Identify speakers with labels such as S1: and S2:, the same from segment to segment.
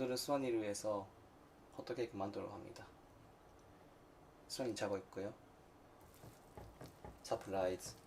S1: 오늘은 수원이를 위해서 호떡케이크 만들어 갑니다. 수원이 자고 있고요. 서프라이즈.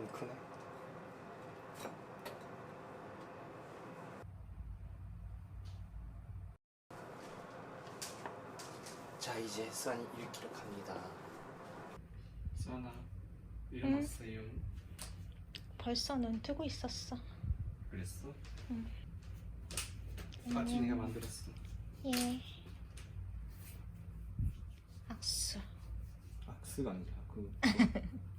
S1: 너무 크네. 자 이제 수환이 1kg 갑니다. 수환아 일어났어요.
S2: 벌써 눈 뜨고 있었어.
S1: 그랬어?
S2: 응.
S1: 아침 내가 만들었어.
S2: 예. 악수.
S1: 악수가 아니라 그.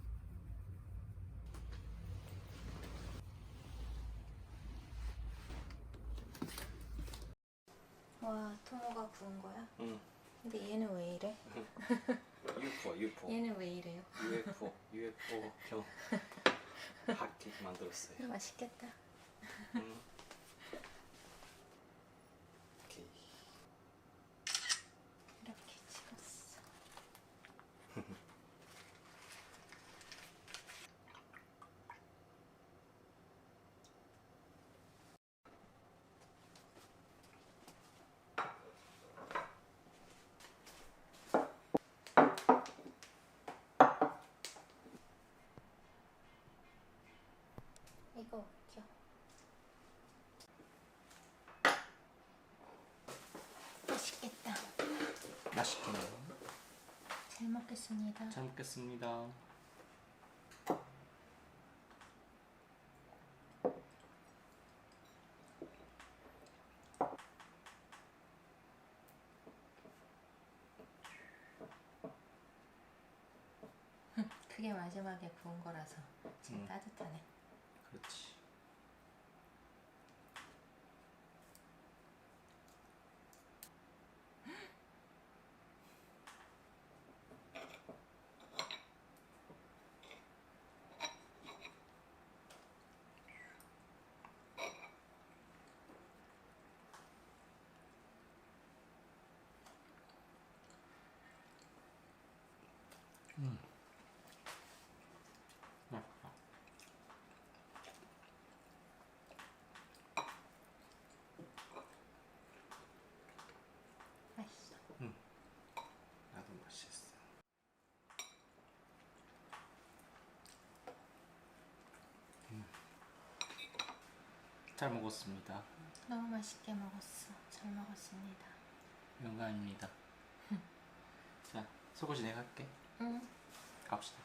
S2: 와, 토모가 구운 거야?
S1: 응.
S2: 근데 얘는 왜 이래?
S1: UFO UFO
S2: 얘는 왜 이래요?
S1: UFO UFO 형 핫케이크 만들었어요.
S2: 맛있겠다.
S1: 응. 오케이.
S2: 이렇게 찍었어. 이거 웃겨. 맛있겠다.
S1: 맛있게
S2: 잘 먹겠습니다.
S1: 잘 먹겠습니다.
S2: 그게 마지막에 구운 거라서 지금
S1: 음.
S2: 따뜻하네.
S1: 그렇지. 잘 먹었습니다.
S2: 너무 맛있게 먹었어. 잘 먹었습니다.
S1: 영광입니다. 자, 속옷이 내가 할게.
S2: 응.
S1: 갑시다.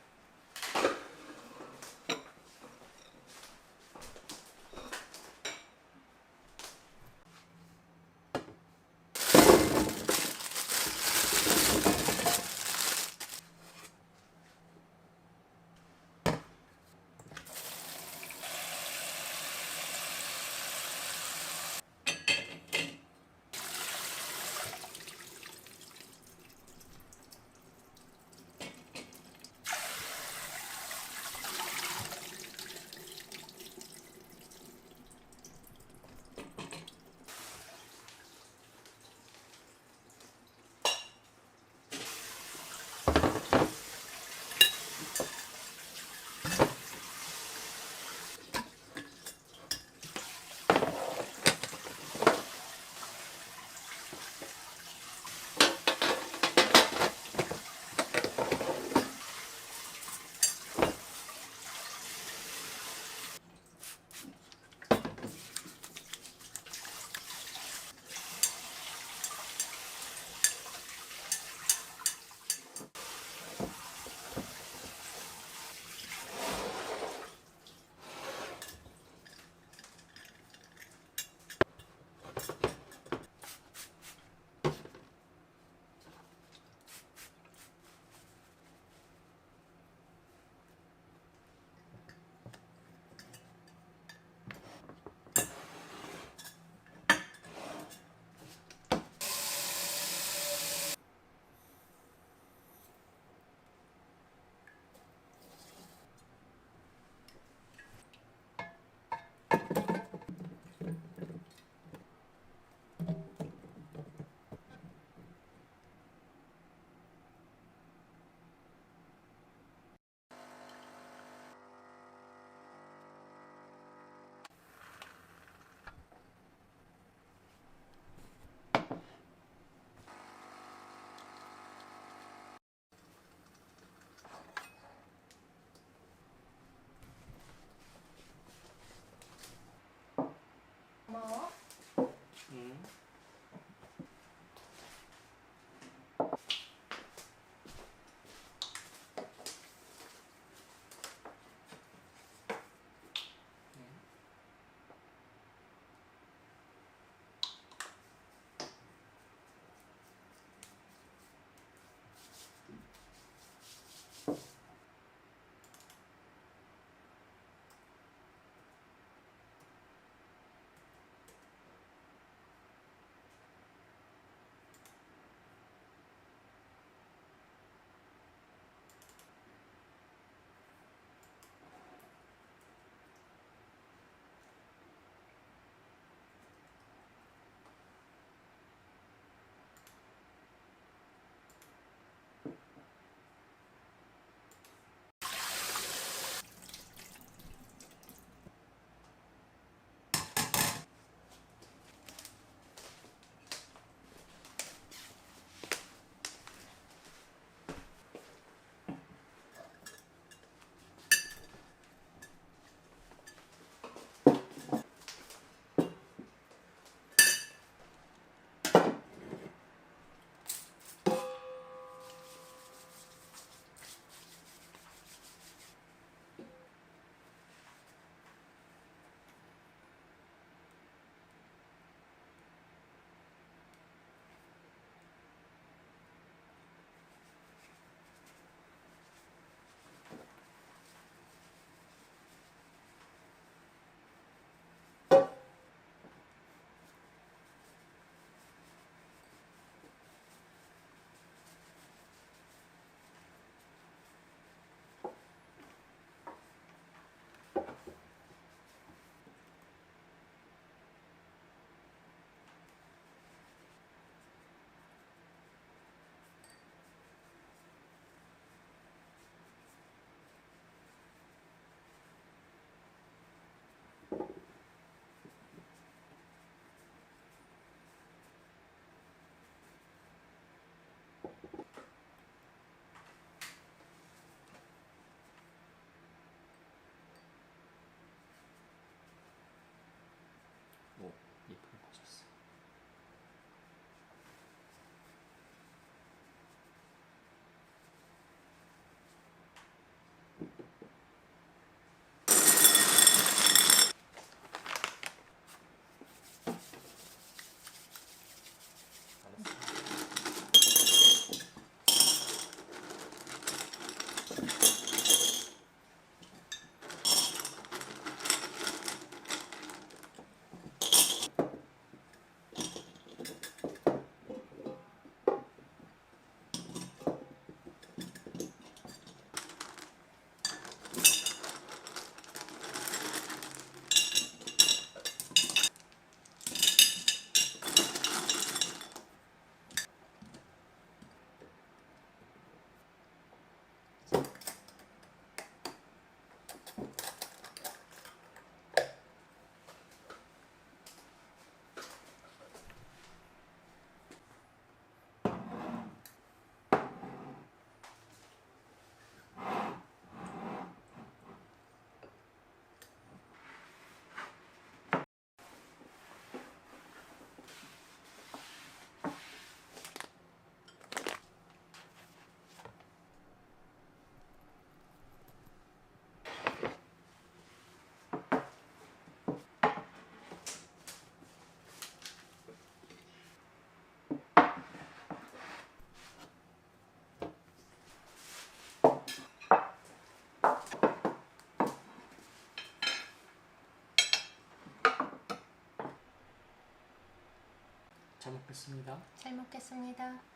S3: 잘 먹겠습니다.
S2: 잘 먹겠습니다.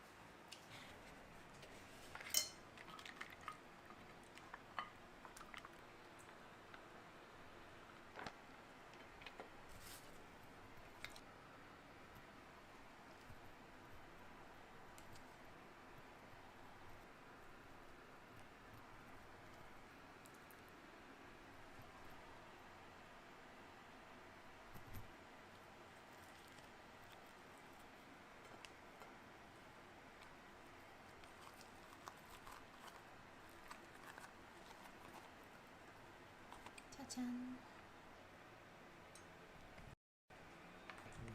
S2: 짜잔.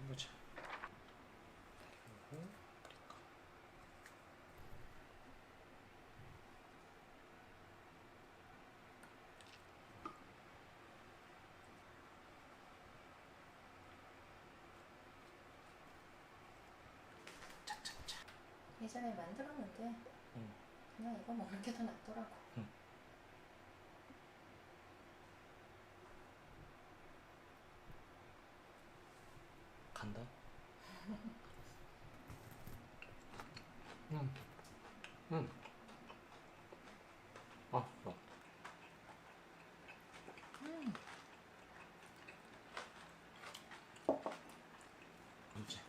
S3: 이거지. 그리고.
S2: 예전에 만들었는데
S3: 응.
S2: 그냥 이거 먹는 게 더 낫더라고.
S3: 응. 간다. 응. 응. 아, 좋아.
S2: 음.
S3: 이제.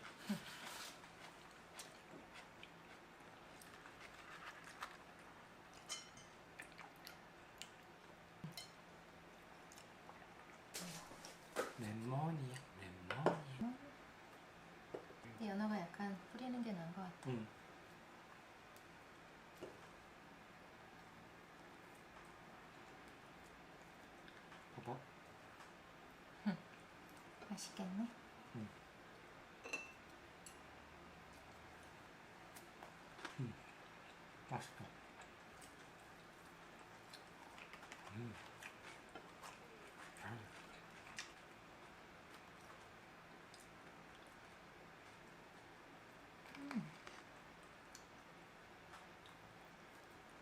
S3: 레몬이야, 레몬이야.
S2: 근데 연어가 약간 뿌리는 게 나은 것 같아.
S3: 응. 봐봐.
S2: 맛있겠네.
S3: 맛있다. 음. 음.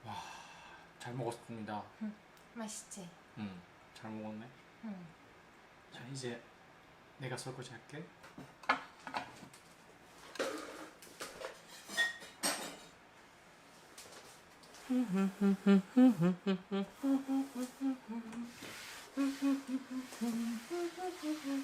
S3: 와, 잘 먹었습니다.
S2: 맛있지?
S3: 음, 잘 먹었네.
S2: 응.
S3: 자, 이제 내가 설거지 할게.